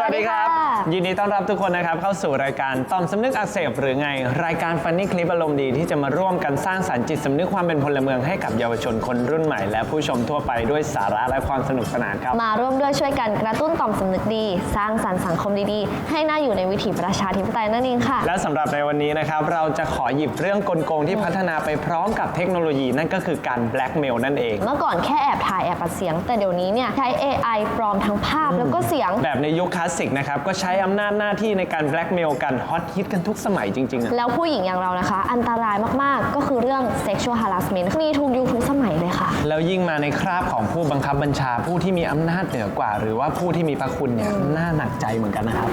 สวัสดีครับ ยินดีต้อนรับทุกคนนะครับเข้าสู่รายการต่อมสำนึกอักเสบหรือไง รายการฟันนี่คลิปอารมณ์ดีที่จะมาร่วมกันสร้างสรรค์จิตสำนึกความเป็นพลเมืองให้กับเยาวชนคนรุ่นใหม่ และผู้ชมทั่วไปด้วยสาระและความสนุกสนานครับ มาร่วมด้วยช่วยกันกระตุ้นต่อมสำนึกดี สร้างสรรค์สังคมดีๆ ให้น่าอยู่ในวิถีประชาธิปไตยนั่นเองค่ะ และสำหรับในวันนี้นะครับเราจะขอหยิบเรื่องกลโกงที่พัฒนาไปพร้อมกับเทคโนโลยีนั่นก็คือการแบล็กเมลนั่นเอง เมื่อก่อนแค่แอบถ่ายแอบอัดเสียง แต่เดี๋ยวนี้เนี่ยใช้ AI ปลอมทั้งภาพแล้วก็เสียง แบบในยุคคลาสสิกนะครับก็ใช้อำนาจหน้าที่ในการแบล็กเมลกันฮอตฮิตกันทุกสมัยจริงๆอะแล้วผู้หญิงอย่างเรานะคะ อันตรายมากๆ ก็คือเรื่อง sexual harassment มีทุกยุคทุกสมัยเลยค่ะ แล้วยิ่งมาในคราบของผู้บังคับบัญชาผู้ที่มีอำนาจเหนือกว่า หรือว่าผู้ที่มีพระคุณเนี่ยน่าหนักใจเหมือนกันนะครับ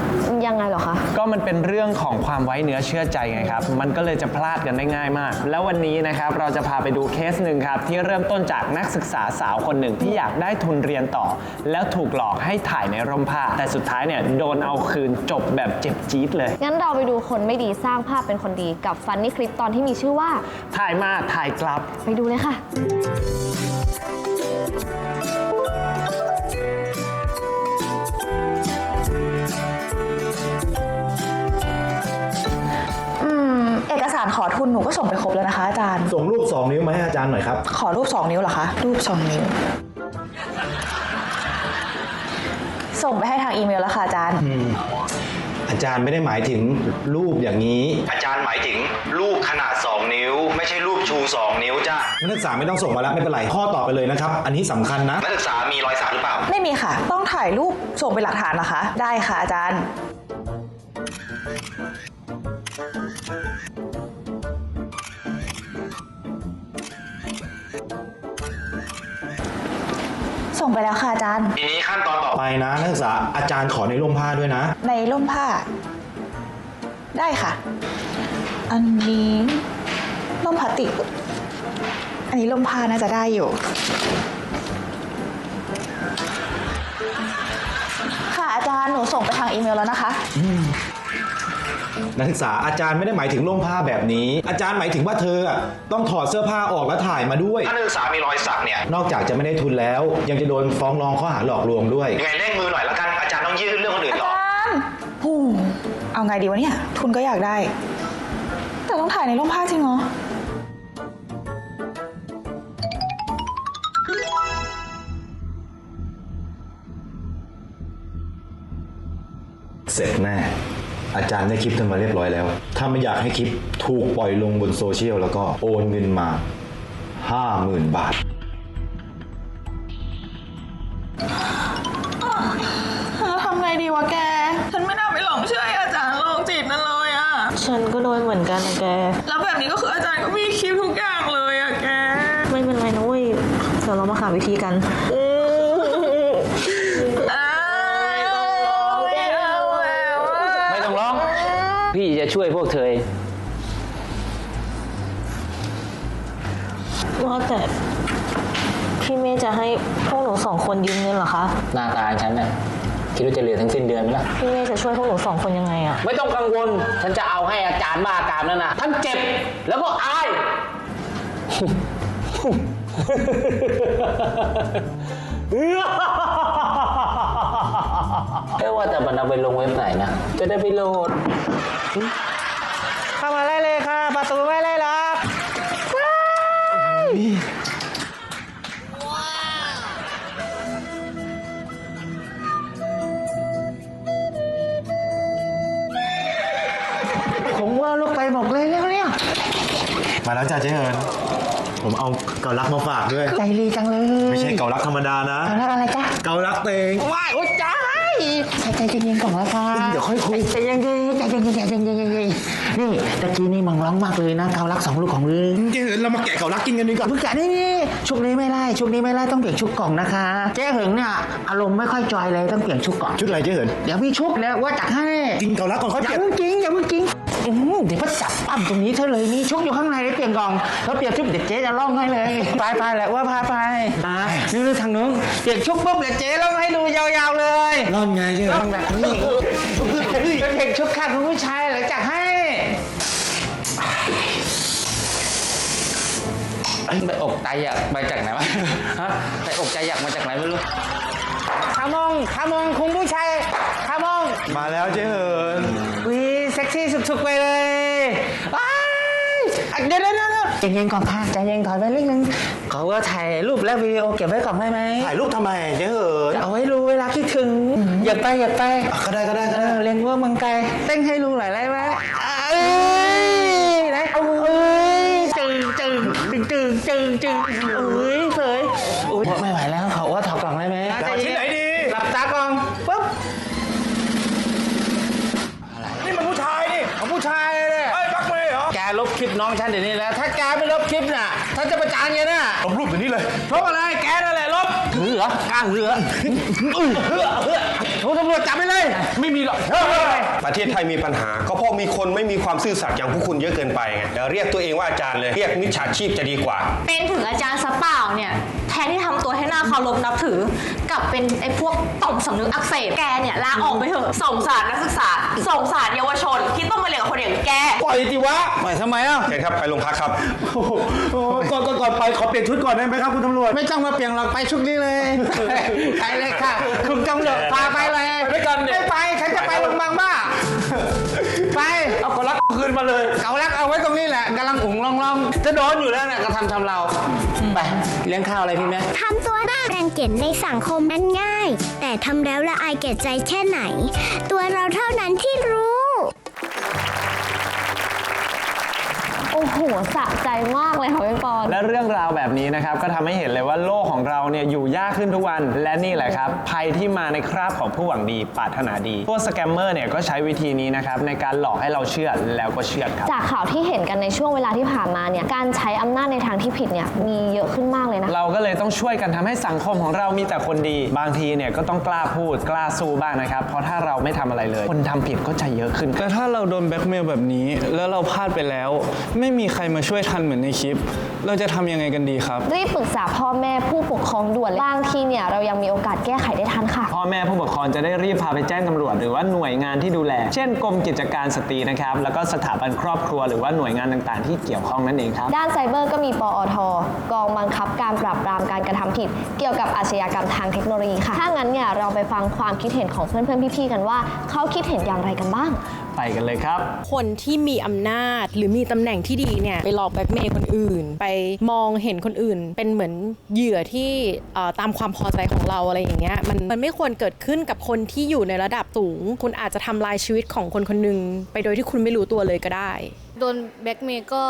ยังไงเหรอคะ ก็มันเป็นเรื่องของความไว้เนื้อเชื่อใจไงครับ มันก็เลยจะพลาดกันได้ง่ายมาก แล้ววันนี้นะครับเราจะพาไปดูเคสหนึ่งครับ ที่เริ่มต้นจากนักศึกษาสาวคนหนึ่งที่อยากได้ทุนเรียนต่อ แล้วถูกหลอกให้ถ่ายในร่มผ้าแต่สุดท้ายเนี่ยโดนเอาคืนจบแบบเจ็บจี๊ดเลย งั้นเราไปดูคนไม่ดีสร้างภาพเป็นคนดีกับฟันนี่คลิปตอนที่มีชื่อว่า ถ่ายมาถ่ายกลับ ไปดูเลยค่ะ อืม เอกสารขอทุนหนูก็ส่งไปครบแล้วนะคะอาจารย์ ส่งรูป 2 นิ้วมาให้อาจารย์หน่อยครับ ขอรูป 2 นิ้วเหรอคะ รูป 2 นิ้ว อีเมลแล้วค่ะอาจารย์อาจารย์ไม่ได้หมายถึงรูปอย่างนี้ อาจารย์หมายถึงรูปขนาด 2 นิ้ว ไม่ใช่รูปชู 2 นิ้วจ้านักศึกษาไม่ต้องส่งมาแล้วไม่เป็นไรข้อต่อไปเลยนะครับ อันนี้สำคัญนะ นักศึกษามีรอยสักหรือเปล่า ไม่มีค่ะ ต้องถ่ายรูปส่งเป็นหลักฐานนะคะ ได้ค่ะอาจารย์ ส่งไปแล้วค่ะอาจารย์ ทีนี้ขั้นตอนต่อไปนะนักศึกษาอาจารย์ขอในร่มผ้าด้วยนะ ในร่มผ้า ได้ค่ะ อันนี้ร่มพลาสติก อันนี้ร่มผ้าน่าจะได้อยู่ ค่ะอาจารย์หนูส่งไปทางอีเมลแล้วนะคะ นักศึกษาอาจารย์ไม่ได้หมายถึงร่มผ้าแบบนี้ อาจารย์หมายถึงว่าเธออะต้องถอดเสื้อผ้าออกแล้วถ่ายมาด้วย ถ้านักศึกษามีรอยสักเนี่ยนอกจากจะไม่ได้ทุนแล้ว ยังจะโดนฟ้องร้องข้อหาหลอกลวงด้วย ยังไงเร่งมือหน่อยละกันอาจารย์ต้องยื่นเรื่องคนอื่นอาต่อจารย์หูเอาไงดีวะเนี่ย ทุนก็อยากได้ แต่ต้องถ่ายในร่มผ้าจริงเหรอ เสร็จแน่ อาจารย์ได้คลิปเธอมาเรียบร้อยแล้ว ถ้าไม่อยากให้คลิปถูกปล่อยลงบนโซเชียลแล้วก็โอนเงินมา 50,000 บาททำไงดีวะแก ฉันไม่น่าไปหลงเชื่อไอ้อาจารย์โรคจิตนั่นเลยอะฉันก็โดนเหมือนกันนะแก แล้วแบบนี้ก็คืออาจารย์ก็มีคลิปทุกอย่างเลยอะแก ไม่เป็นไรนะเว้ยเดี๋ยวเรามาหาวิธีกันไม่ พี่จะช่วยพวกเธอเองว่าแต่พี่เมย์จะให้พวกหนูสองคนยืมเงินเหรอคะ หน้าตาฉันน่ะคิดว่าจะเหลือทั้งสิ้นเดือนไหมล่ะ พี่เมย์จะช่วยพวกหนูสองคนยังไงอะไม่ต้องกังวล ฉันจะเอาให้อาจารย์บ้ากามนั่นนะทั้งเจ็บแล้วก็อาย เอ้ว่าแต่มันเอาไปลงเว็บไหนนะ จะได้ไปโหลด เข้ามาได้เลยค่ะ ประตูไม่ได้ล็อกผมว่าลูกไปหมกเลยแล้วเนี่ย มาแล้วจ้าเจ๊เอิญผมเอาเกาลักมาฝากด้วย ใจดีจังเลยไม่ใช่เกาลักธรรมดานะ แล้วอะไรจ๊ะ เกาลักเตงว้ายโอ๊ยจ้า ใจใจเย็นๆก่อนละค่ะเดี๋ยวค่อยคุยใจเย็นๆใจเย็นๆใจเย็นๆใจเย็นๆนี่ตะกี้นี่มังร้องมากเลยนะเกาลักสองลูกของมึงเจ๊เอิญเรามาแกะเกาลักกินกันดีกว่ามึงกะนี่นี่ชุกนี้ไม่ไล่ชุกนี้ไม่ไล่ต้องเปลี่ยนชุกกล่องนะคะ เจ๊เหิงเนี่ยอารมณ์ไม่ค่อยจอยเลยต้องเปลี่ยนชุกกล่องชุดอะไรเจ๊เอิญเดี๋ยวพี่ชุบแล้วว่าจัดให้กินเกาลักก่อนค่อยอเปย่าลี่ยนเพิ่งจริงอย่าเพิ่งจริง อื้อหือเดี๋ยวก็จับปั้มตรงนี้เธอเลยนี่ชุกอยู่ข้างในเลยเปลี่ยนกล่อง แล้วเปลี่ยนชุบเดี๋ยวเจ๊จะล่องให้เลยไปไปแหละว่าพาไปอะนี่ทางนู้นเปลี่ยนชุกปุ๊บเดี๋ยวเจ๊ล่องให้ดูยาวๆเลยร่อนไงเจ๊เอิล่อญงแบบนี้เป็นเด็กชุกข้างคุณผู้ชายเหรอจัดให้ไปอกใจอยากไปจากไหนวะฮะไปอกใจอยากมาจากไหนไม่รู้ขามองขามองคุณผู้ชายขามอง มาแล้วเจ๊เหินวิเซ็กซี่สุดๆไปเลยว้ายอะเดี๋ยวเดี๋ยวเดี๋ยวใจเย็นก่อนค่ะใจเย็นถอยไปเล็กนึงขอว่าถ่ายรูปและวิดีโอเก็บไว้ก่อนได้ไหมถ่ายรูปทำไมเจ๊เหินเอาไว้รู้เวลาคิดถึง อย่าไปอย่าไปอะก็ได้ก็ได้ก็เอได้อเลี้ยงวัวเมังไกลเต้นให้ลุงหน่อยได้ไหมเอ้ยไหนเอาเอ้ยจึงจึงจึงจึงจึงจึงเอ้ยเสยอุ้ยไม่ไหวแล้วขอว่าถอดกล่องได้ไหมจะเอาชิ้นไหนดี หลับตากล่องปุ๊บ น้องฉันเดี๋ยวนี้แล้ว ถ้าแกไม่ลบคลิปน่ะฉันจะประจานแกน่ะลบรูปเดี๋ยวนี้เลย เพราะอะไรแกนั่นแหละลบถือเหรอกล้าถือเหรอ อื้อเฮ้อเฮ้อโทรตำรวจจับไปเลย ไม่มีหรอกเฮ้ยประเทศไทยมีปัญหา ก็เพราะมีคนไม่มีความซื่อสัตย์อย่างพวกคุณเยอะเกินไปไงเดี๋ยวเรียกตัวเองว่าอาจารย์เลย เรียกมิจฉาชีพจะดีกว่า เป็นถึงอาจารย์ซะเปล่าเนี่ย แทนที่ทำตัวให้หน้าเคารพนับถือ กลับเป็นไอ้พวกต่อมสำนึกอักเสบ แกเนี่ยลาออกไปเถอะ สงสารนักศึกษา สงสารเยาวชน ที่ต้องมาเรียนกับคนอย่างแก ปล่อยดิวะปล่อยทำไมอะเชิญครับไปโรงพักครับก่อนก่อนก่อนไปขอเปลี่ยนชุดก่อนได้ไหมครับคุณตำรวจ ไม่ต้องมาเปลี่ยนหรอกไปชุดนี้เลย ไปเลยค่ะ คุณตำรวจพาไปเลยไปด้วยกันเนี่ย ไม่ไปฉันจะไปโรงพยาบาลบ้า ไป เอาก็รักคืนมาเลยเอาลักเอาไว้ตรงนี้แหละกำลังอุ่งล่องๆจะโดนอยู่แล้วเนี่ยกระทำชำเราไปเลี้ยงข้าวอะไรพี่แม่ทำตัวน่ารังเกียจในสังคมนั้นง่าย แต่ทำแล้วละอายแก่ใจแค่ไหน ตัวเราเท่านั้นที่รู้ โอ้โหสะใจมากเลยค่ะพี่ปอน และเรื่องราวแบบนี้นะครับก็ทำให้เห็นเลยว่าโลกของเราเนี่ยอยู่ยากขึ้นทุกวัน และนี่แหละครับ ภัยที่มาในคราบของผู้หวังดีปรารถนาดี พวกสแกมเมอร์เนี่ยก็ใช้วิธีนี้นะครับในการหลอกให้เราเชื่อแล้วก็เชื่อครับ จากข่าวที่เห็นกันในช่วงเวลาที่ผ่านมาเนี่ยการใช้อำนาจในทางที่ผิดเนี่ยมีเยอะขึ้นมากเลยนะเราก็เลยต้องช่วยกันทำให้สังคมของเรามีแต่คนดี บางทีเนี่ยก็ต้องกล้าพูดกล้าสู้บ้างนะครับ เพราะถ้าเราไม่ทำอะไรเลย คนทำผิดก็จะเยอะขึ้น แต่ถ้าเราโดนแบล็กเมลแบบนี้ แล้วเราพลาดไปแล้ว ไม่มีใครมาช่วยทันเหมือนในคลิป เราจะทำยังไงกันดีครับ รีบปรึกษาพ่อแม่ผู้ปกครองด่วนเลยบางทีเนี่ย เรายังมีโอกาสแก้ไขได้ทันค่ะ พ่อแม่ผู้ปกครองจะได้รีบพาไปแจ้งตำรวจ หรือว่าหน่วยงานที่ดูแล เช่นกรมกิจการสตรีนะครับ แล้วก็สถาบันครอบครัวหรือว่าหน่วยงานต่างๆ ที่เกี่ยวข้องนั่นเองครับ ด้านไซเบอร์ก็มีปอท กองบังคับการปราบปรามการกระทำผิด เกี่ยวกับอาชญากรรมทางเทคโนโลยีค่ะถ้างั้นเนี่ยเราไปฟังความคิดเห็นของเพื่อนๆพี่ๆกันว่า เขาคิดเห็นอย่างไรกันบ้าง ไปกันเลยครับ คนที่มีอำนาจหรือมีตำแหน่งที่ดีเนี่ยไปหลอกแบล็กเมย์คนอื่น ไปมองเห็นคนอื่น เป็นเหมือนเหยื่อที่เอ่อตามความพอใจของเราอะไรอย่างเงี้ยมันมันไม่ควรเกิดขึ้นกับคนที่อยู่ในระดับสูง คุณอาจจะทำลายชีวิตของคนคนหนึ่งไปโดยที่คุณไม่รู้ตัวเลยก็ได้ โดนแบล็กเมย์ก็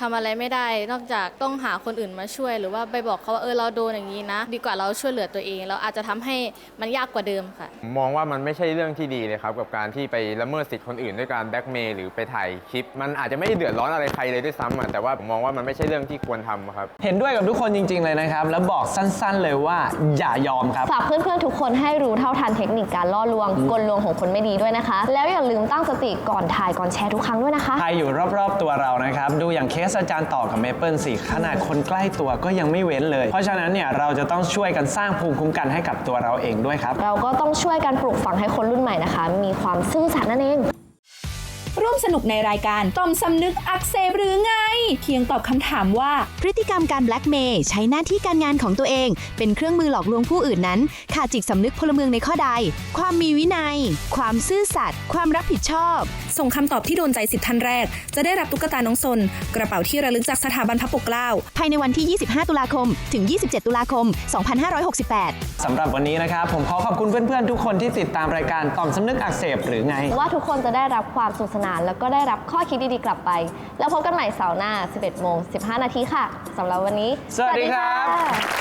ทำอะไรไม่ได้ นอกจากต้องหาคนอื่นมาช่วย หรือว่าไปบอกเขาว่าเออเราโดนอย่างนี้นะ ดีกว่าเราช่วยเหลือตัวเอง เราอาจจะทำให้มันยากกว่าเดิมค่ะ ผมมองว่ามันไม่ใช่เรื่องที่ดีเลยครับ กับการที่ไปละเมิดสิทธิ์คนอื่นด้วยการแบล็กเมย์หรือไปถ่ายคลิป มันอาจจะไม่ได้เดือดร้อนอะไรใครเลยด้วยซ้ำอะแต่ว่าผมมองว่ามันไม่ใช่เรื่องที่ควรทำครับ เห็นด้วยกับทุกคนจริง ๆ เลยนะครับ แล้วบอกสั้นๆเลยว่าอย่ายอมครับ ฝากเพื่อนๆทุกคนให้รู้เท่าทันเทคนิคการล่อลวงกลลวงของคนไม่ดีด้วยนะคะ แล้วอย่าลืมตั้งสติก่อนถ่ายก่อนแชร์ทุกครั้งด้วยนะคะ ใครอยู่รอบๆตัวเรานะครับ ดูอย่างเคสอาจารย์ต่อกับเมเปิลสิขนาดคนใกล้ตัวก็ยังไม่เว้นเลย เพราะฉะนั้นเนี่ยเราจะต้องช่วยกันสร้างภูมิคุ้มกันให้กับตัวเราเองด้วยครับ เราก็ต้องช่วยกันปลูกฝังให้คนรุ่นใหม่นะคะ มีความซื่อสัตย์นั่นเอง ร่วมสนุกในรายการต่อมสำนึกอักเสบหรือไง เพียงตอบคำถามว่า พฤติกรรมการแบล็กเมย์ใช้หน้าที่การงานของตัวเอง เป็นเครื่องมือหลอกลวงผู้อื่นนั้นขาดจิตสำนึกพลเมืองในข้อใด ความมีวินัย ความซื่อสัตย์ความรับผิดชอบ ส่งคำตอบที่โดนใจสิบท่านแรก จะได้รับตุ๊กตาน้องซน กระเป๋าที่ระลึกจากสถาบันพระปกเกล้าภายในวันที่ 25 ตุลาคม ถึง 27 ตุลาคม 2568 สำหรับวันนี้นะครับ ผมขอขอบคุณเพื่อนๆ ทุกคนที่ติดตามรายการต่อมสำนึกอักเสบหรือไง ว่าทุกคนจะได้รับความสนุขสนานแล้วก็ได้รับข้อคิดดีๆกลับไป แล้วพบกันใหม่เสาร์หน้า 11 โมง 15 นาทีค่ะสำหรับวันนี้ สวัสดีครับสวัสดีค่ะ